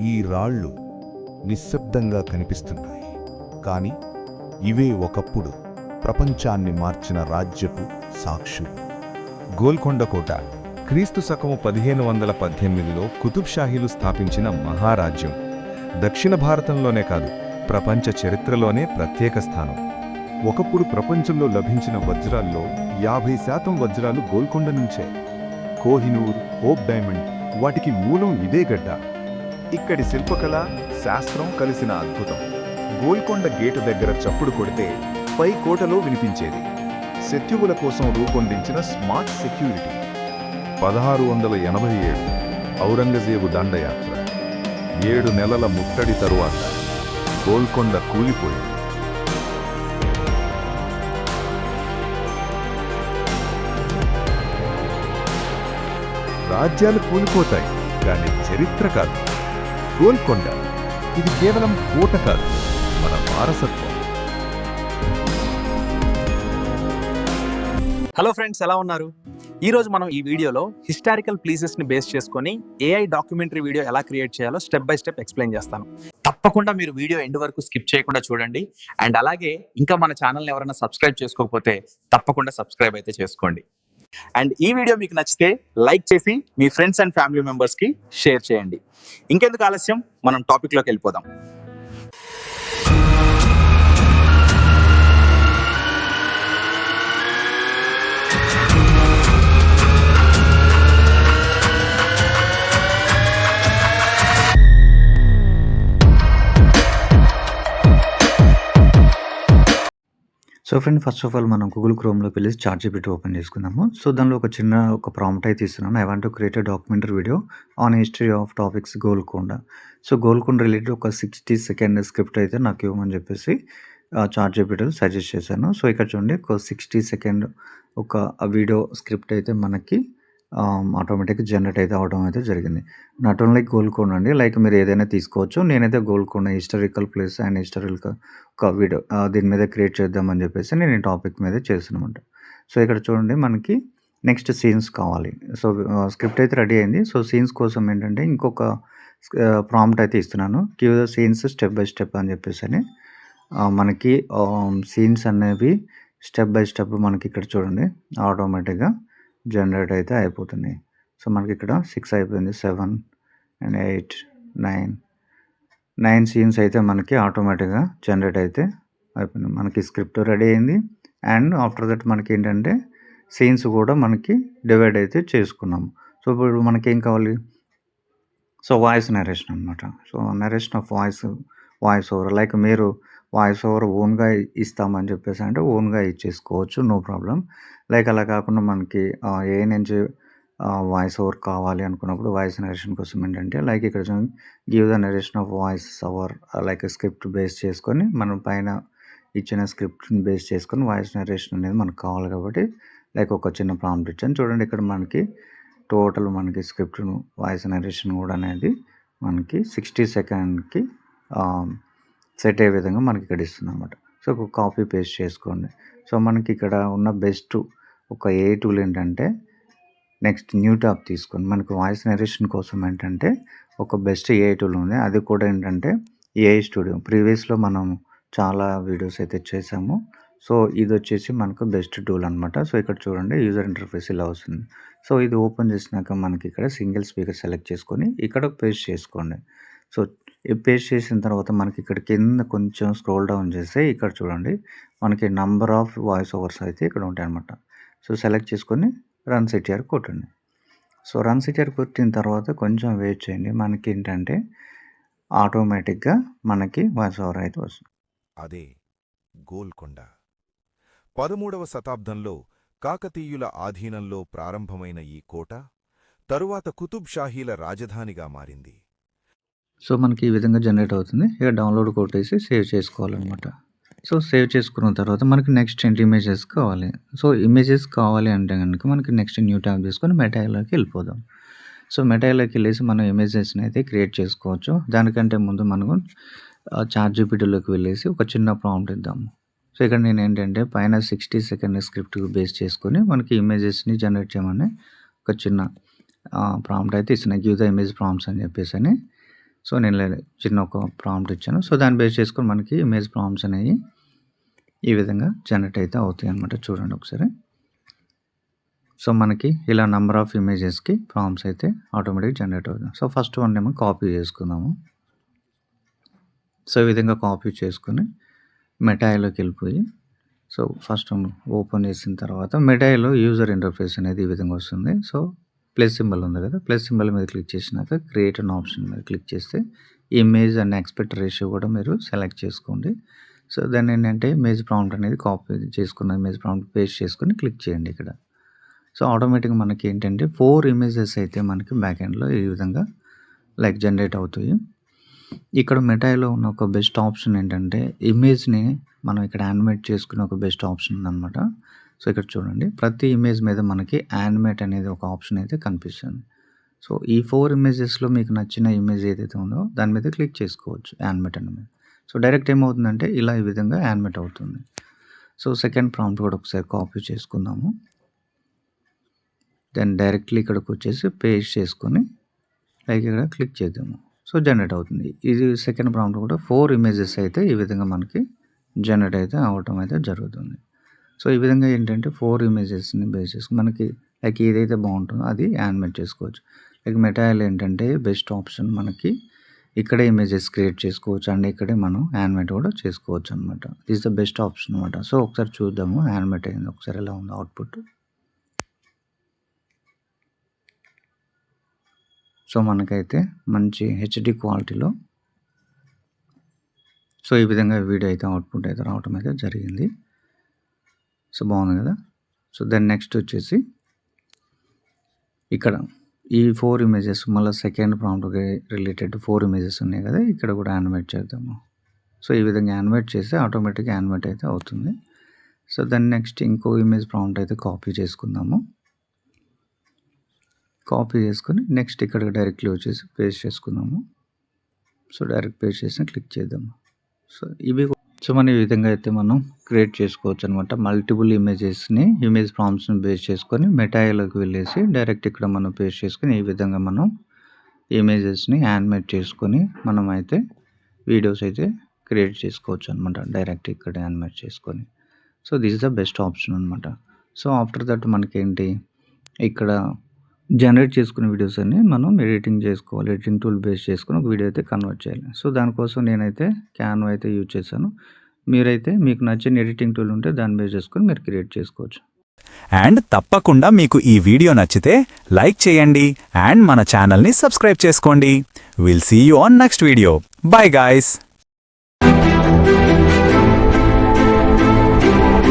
ఈ రాళ్ళు నిశ్శబ్దంగా కనిపిస్తున్నాయి. కానీ ఇవే ఒకప్పుడు ప్రపంచాన్ని మార్చిన రాజ్యపు సాక్షులు. గోల్కొండ కోట క్రీస్తు శకము పదిహేను వందల పద్దెనిమిదిలో కుతుబ్ షాహీలు స్థాపించిన మహారాజ్యం. దక్షిణ భారతంలోనే కాదు ప్రపంచ చరిత్రలోనే ప్రత్యేక స్థానం. ఒకప్పుడు ప్రపంచంలో లభించిన వజ్రాల్లో యాభై శాతం వజ్రాలు గోల్కొండ నుంచే. కోహినూర్ ఓప్ డైమండ్ వాటికి మూలం ఇదే గడ్డ. ఇక్కడి శిల్పకళ శాస్త్రం కలిసిన అద్భుతం. గోల్కొండ గేటు దగ్గర చప్పుడు కొడితే పై కోటలో వినిపించేది. శత్యువుల కోసం రూపొందించిన స్మార్ట్ సెక్యూరిటీ. పదహారు వందల ఎనభై ఏడు ఔరంగజేబు దండయాత్ర. ఏడు నెలల ముట్టడి తరువాత గోల్కొండ కూలిపోయింది. రాజ్యాలు కూలిపోతాయి కానీ చరిత్ర కాదు. గోల్కొండ ఇది కేవలం కోట కాదు మన వారసత్వం. హలో ఫ్రెండ్స్ ఎలా ఉన్నారు? ఈ రోజు మనం ఈ వీడియోలో హిస్టారికల్ ప్లేసెస్ని బేస్ చేసుకొని ఏఐ డాక్యుమెంటరీ వీడియో ఎలా క్రియేట్ చేయాలో స్టెప్ బై స్టెప్ ఎక్స్ప్లెయిన్ చేస్తాను. తప్పకుండా మీరు వీడియో ఎండ్ వరకు స్కిప్ చేయకుండా చూడండి. అండ్ అలాగే ఇంకా మన ఛానల్ని ఎవరైనా సబ్స్క్రైబ్ చేసుకోకపోతే తప్పకుండా సబ్స్క్రైబ్ అయితే చేసుకోండి. అండ్ ఈ వీడియో మీకు నచ్చితే లైక్ చేసి మీ ఫ్రెండ్స్ అండ్ ఫ్యామిలీ మెంబర్స్కి షేర్ చేయండి. ఇంకెందుకు ఆలస్యం? మనం టాపిక్లోకి వెళ్ళిపోదాం. So friend first of all మనం గూగుల్ క్రోమ్లోకి వెళ్ళి చార్ట్ జీపీటీ ఓపెన్ చేసుకుందాము. సో దానిలో ఒక చిన్న ఒక ప్రాంప్ట్ అయితే ఇస్తున్నాను. I want to create documentary video on history of topics Golconda so Golconda related ఒక సిక్స్టీ సెకండ్ స్క్రిప్ట్ అయితే నాకు ఇవ్వమని చెప్పేసి చార్ట్ జీపీటీలో సజెస్ట్ చేశాను. సో ఇక్కడ చూడండి ఒక సిక్స్టీ సెకండ్ ఒక వీడియో స్క్రిప్ట్ అయితే మనకి ఆటోమేటిక్గా జనరేట్ అయితే అవడం అయితే జరిగింది. నాట్ ఓన్లీ గోల్కొండ అండి లైక్ మీరు ఏదైనా తీసుకోవచ్చు. నేనైతే Golconda historical place and historical ఒక వీడియో దీని మీద క్రియేట్ చేద్దామని చెప్పేసి నేను ఈ టాపిక్ మీద చేసినమాట సో ఇక్కడ చూడండి మనకి నెక్స్ట్ సీన్స్ కావాలి. సో స్క్రిప్ట్ అయితే రెడీ అయింది. సో సీన్స్ కోసం ఏంటంటే ఇంకొక ప్రాంప్ట్ అయితే ఇస్తున్నాను. Cue the scenes step by step అని చెప్పేసి అని. మనకి సీన్స్ అనేవి స్టెప్ బై స్టెప్ మనకి ఇక్కడ చూడండి. ఆటోమేటిక్గా జనరేట్ అయితే అయిపోతున్నాయి సో మనకి ఇక్కడ సిక్స్ అయిపోయింది. Seven and eight nine nine scenes అయితే మనకి ఆటోమేటిక్గా జనరేట్ అయితే అయిపోయింది. మనకి స్క్రిప్ట్ రెడీ అయింది. అండ్ ఆఫ్టర్ దట్ మనకి ఏంటంటే సీన్స్ కూడా మనకి డివైడ్ అయితే చేసుకున్నాము సో ఇప్పుడు మనకి ఏం కావాలి? సో వాయిస్ నరేషన్ అనమాట so narration of voice voice over like మీరు వాయిస్ ఓవర్ ఓన్గా ఇస్తామని చెప్పేసి అంటే ఓన్గా ఇచ్చేసుకోవచ్చు నో ప్రాబ్లం. లైక్ అలా కాకుండా మనకి ఏ నుంచి వాయిస్ ఓవర్ కావాలి అనుకున్నప్పుడు వాయిస్ నరేషన్ కోసం ఏంటంటే లైక్ ఇక్కడ give the narration of voice over like script base చేసుకొని మనం పైన ఇచ్చిన స్క్రిప్ట్ని బేస్ చేసుకొని వాయిస్ నరేషన్ అనేది మనకు కావాలి కాబట్టి లైక్ ఒక చిన్న ప్రాంప్ట్ ఇచ్చాను. చూడండి ఇక్కడ మనకి టోటల్ మనకి స్క్రిప్ట్ను వాయిస్ నరేషన్ కూడా అనేది మనకి సిక్స్టీ సెకండ్కి సెట్ అయ్యే విధంగా మనకి ఇక్కడ ఇస్తుంది అనమాట సో ఒక కాపీ పేస్ట్ చేసుకోండి. సో మనకి ఇక్కడ ఉన్న బెస్ట్ ఒక ఏ టూల్ ఏంటంటే నెక్స్ట్ న్యూ టాప్ తీసుకొని మనకు వాయిస్ నరేషన్ కోసం ఏంటంటే ఒక బెస్ట్ ఏ టూల్ ఉంది. అది కూడా ఏంటంటే ఏఐ స్టూడియో. ప్రీవియస్లో మనం చాలా వీడియోస్ అయితే చేసాము. సో ఇది వచ్చేసి మనకు బెస్ట్ టూల్ అనమాట సో ఇక్కడ చూడండి యూజర్ ఇంటర్ఫేస్ ఇలా వస్తుంది. సో ఇది ఓపెన్ చేసినాక మనకి ఇక్కడ సింగిల్ స్పీకర్ సెలెక్ట్ చేసుకొని ఇక్కడ పేస్ట్ చేసుకోండి. సో పేస్ట్ చేసిన తర్వాత మనకి ఇక్కడ కింద కొంచెం స్క్రోల్ డౌన్ చేస్తే ఇక్కడ చూడండి మనకి నంబర్ ఆఫ్ వాయిస్ ఓవర్స్ అయితే ఇక్కడ ఉంటాయి అనమాట సో సెలెక్ట్ చేసుకొని రన్ సిటిఆర్ కొట్టండి. సో రన్ సిటిఆర్ కొట్టిన తర్వాత కొంచెం వెయిట్ చేయండి. మనకి ఏంటంటే ఆటోమేటిక్గా మనకి వాయిస్ ఓవర్ అయితే వస్తుంది. అదే గోల్కొండ. పదమూడవ శతాబ్దంలో కాకతీయుల ఆధీనంలో ప్రారంభమైన ఈ కోట తరువాత కుతుబ్ షాహీల రాజధానిగా మారింది. సో మనకి ఈ విధంగా జనరేట్ అవుతుంది. ఇక డౌన్లోడ్ కొట్టేసి సేవ్ చేసుకోవాలన్నమాట. సో సేవ్ చేసుకున్న తర్వాత మనకి నెక్స్ట్ ఏంటి? ఇమేజెస్ కావాలి. సో ఇమేజెస్ కావాలి అంటే కనుక మనకి నెక్స్ట్ న్యూ ట్యాబ్ తీసుకొని మెటాయిలోకి వెళ్ళిపోదాం. సో మెటాయిలోకి వెళ్ళేసి మనం ఇమేజెస్ని అయితే క్రియేట్ చేసుకోవచ్చు. దానికంటే ముందు మనకు చార్ట్ జీపీటీలోకి వెళ్ళేసి ఒక చిన్న ప్రాంప్ట్ ఇద్దాము. సో ఇక్కడ నేను ఏంటంటే పైన సిక్స్టీ సెకండ్ స్క్రిప్ట్ బేస్ చేసుకొని మనకి ఇమేజెస్ని జనరేట్ చేయమని ఒక చిన్న ప్రాంప్ట్ అయితే ఇస్తున్నాయి. గివ్ ద ఇమేజ్ ప్రాంప్ట్స్ అని చెప్పేసి అని. సో నేను చిన్న ఒక ప్రాంప్ట్ ఇచ్చాను. సో దాన్ని బేస్ చేసుకొని మనకి ఇమేజ్ ప్రాంప్ట్స్ అనేవి ఈ విధంగా జనరేట్ అయితే అవుతాయి అనమాట చూడండి ఒకసారి. సో మనకి ఇలా నెంబర్ ఆఫ్ ఇమేజెస్కి ప్రాంప్ట్స్ అయితే ఆటోమేటిక్ జనరేట్ అవుతుంది. సో ఫస్ట్ వన్ ఏమో కాపీ చేసుకుందాము. సో ఈ విధంగా కాపీ చేసుకుని మెటాయిలోకి వెళ్ళిపోయి సో ఫస్ట్ ఓపెన్ చేసిన తర్వాత మెటాయిలో యూజర్ ఇంటర్ఫేస్ అనేది ఈ విధంగా వస్తుంది. సో ప్లస్ సింబల్ ఉంది కదా ప్లస్ సింబల్ మీద క్లిక్ చేసినాక క్రియేట్ అన్ ఆప్షన్ మీద క్లిక్ చేస్తే ఇమేజ్ అండ్ ఎక్స్పెక్ట్ రేషియో కూడా మీరు సెలెక్ట్ చేసుకోండి. సో దాన్ని ఏంటంటే ఇమేజ్ ప్రాంప్ట్ అనేది కాపీ చేసుకున్న ఇమేజ్ ప్రాంప్ట్ పేస్ట్ చేసుకుని క్లిక్ చేయండి ఇక్కడ. సో ఆటోమేటిక్గా మనకి ఏంటంటే ఫోర్ ఇమేజెస్ అయితే మనకి బ్యాక్ ఎండ్లో ఈ విధంగా లైక్ జనరేట్ అవుతాయి. ఇక్కడ మెటాయిలో ఉన్న ఒక బెస్ట్ ఆప్షన్ ఏంటంటే ఇమేజ్ని మనం ఇక్కడ యానిమేట్ చేసుకునే ఒక బెస్ట్ ఆప్షన్ ఉందన్నమాట. సో ఇక్కడ చూడండి ప్రతి ఇమేజ్ మీద మనకి యానిమేట్ అనేది ఒక ఆప్షన్ అయితే కనిపిస్తుంది. సో ఈ ఫోర్ ఇమేజెస్లో మీకు నచ్చిన ఇమేజ్ ఏదైతే ఉందో దాని మీద క్లిక్ చేసుకోవచ్చు యానిమేట్ మీద. సో డైరెక్ట్ ఏమవుతుందంటే ఇలా ఈ విధంగా యానిమేట్ అవుతుంది. సో సెకండ్ ప్రాంప్ట్ కూడా ఒకసారి కాపీ చేసుకుందాము. దెన్ డైరెక్ట్లీ ఇక్కడికి వచ్చేసి పేస్ట్ చేసుకొని లైక్ ఇక్కడ క్లిక్ చేద్దాము. సో జనరేట్ అవుతుంది. ఇది సెకండ్ ప్రాంప్ట్ కూడా ఫోర్ ఇమేజెస్ అయితే ఈ విధంగా మనకి జనరేట్ అయితే అవటం అయితే జరుగుతుంది. సో ఈ విధంగా ఏంటంటే ఫోర్ ఇమేజెస్ని బేస్ చేసుకుని మనకి లైక్ ఏదైతే బాగుంటుందో అది యానిమేట్ చేసుకోవచ్చు. లైక్ మెటాయిల్ ఏంటంటే బెస్ట్ ఆప్షన్ మనకి ఇక్కడే ఇమేజెస్ క్రియేట్ చేసుకోవచ్చు అండ్ ఇక్కడే మనం యానిమేట్ కూడా చేసుకోవచ్చు అనమాట దిస్ ద బెస్ట్ ఆప్షన్ అనమాట సో ఒకసారి చూద్దాము యానిమేట్ అయింది. ఒకసారి ఎలా ఉంది అవుట్పుట్? సో మనకైతే మంచి హెచ్డి క్వాలిటీలో సో ఈ విధంగా వీడియో అయితే అవుట్పుట్ అయితే రావటం అయితే జరిగింది. సో బాగుంది కదా? సో దెన్ నెక్స్ట్ వచ్చేసి ఇక్కడ ఈ ఫోర్ ఇమేజెస్ మళ్ళీ సెకండ్ ప్రాంప్ట్కి రిలేటెడ్ ఫోర్ ఇమేజెస్ ఉన్నాయి కదా? ఇక్కడ కూడా యానిమేట్ చేద్దాము. సో ఈ విధంగా యానిమేట్ చేస్తే ఆటోమేటిక్గా యానిమేట్ అయితే అవుతుంది. సో దెన్ నెక్స్ట్ ఇంకో ఇమేజ్ ప్రాంప్ట్ అయితే కాపీ చేసుకుందాము. కాపీ చేసుకొని నెక్స్ట్ ఇక్కడ డైరెక్ట్లీ వచ్చేసి పేస్ట్ చేసుకుందాము. సో డైరెక్ట్ పేస్ట్ చేసి క్లిక్ చేద్దాము. సో ఇవి సో మనం ఈ విధంగా అయితే మనం క్రియేట్ చేసుకోవచ్చు అనమాట మల్టిపుల్ ఇమేజెస్ని ఇమేజ్ ప్రాంప్ట్స్ని బేస్ చేసుకొని మెటాయిల్కి వెళ్ళేసి డైరెక్ట్ ఇక్కడ మనం పేస్ట్ చేసుకొని ఈ విధంగా మనం ఇమేజెస్ని యానిమేట్ చేసుకొని మనం అయితే వీడియోస్ అయితే క్రియేట్ చేసుకోవచ్చు అనమాట డైరెక్ట్ ఇక్కడ యానిమేట్ చేసుకొని. So this is the best option అనమాట సో ఆఫ్టర్ దట్ మనకేంటి? ఇక్కడ జనరేట్ చేసుకునే వీడియోస్ అన్ని మనం ఎడిటింగ్ చేసుకోవాలి ఎడిటింగ్ టూల్ బేస్ చేసుకుని ఒక వీడియో అయితే కన్వర్ట్ చేయాలి. సో దానికోసం నేనైతే క్యాన్ అయితే యూజ్ చేశాను. మీరైతే మీకు నచ్చిన ఎడిటింగ్ టూల్ ఉంటే దాన్ని బేస్ చేసుకుని మీరు క్రియేట్ చేసుకోవచ్చు. అండ్ తప్పకుండా మీకు ఈ వీడియో నచ్చితే లైక్ చేయండి అండ్ మన ఛానల్ని సబ్స్క్రైబ్ చేసుకోండి. Will see you on next video bye guys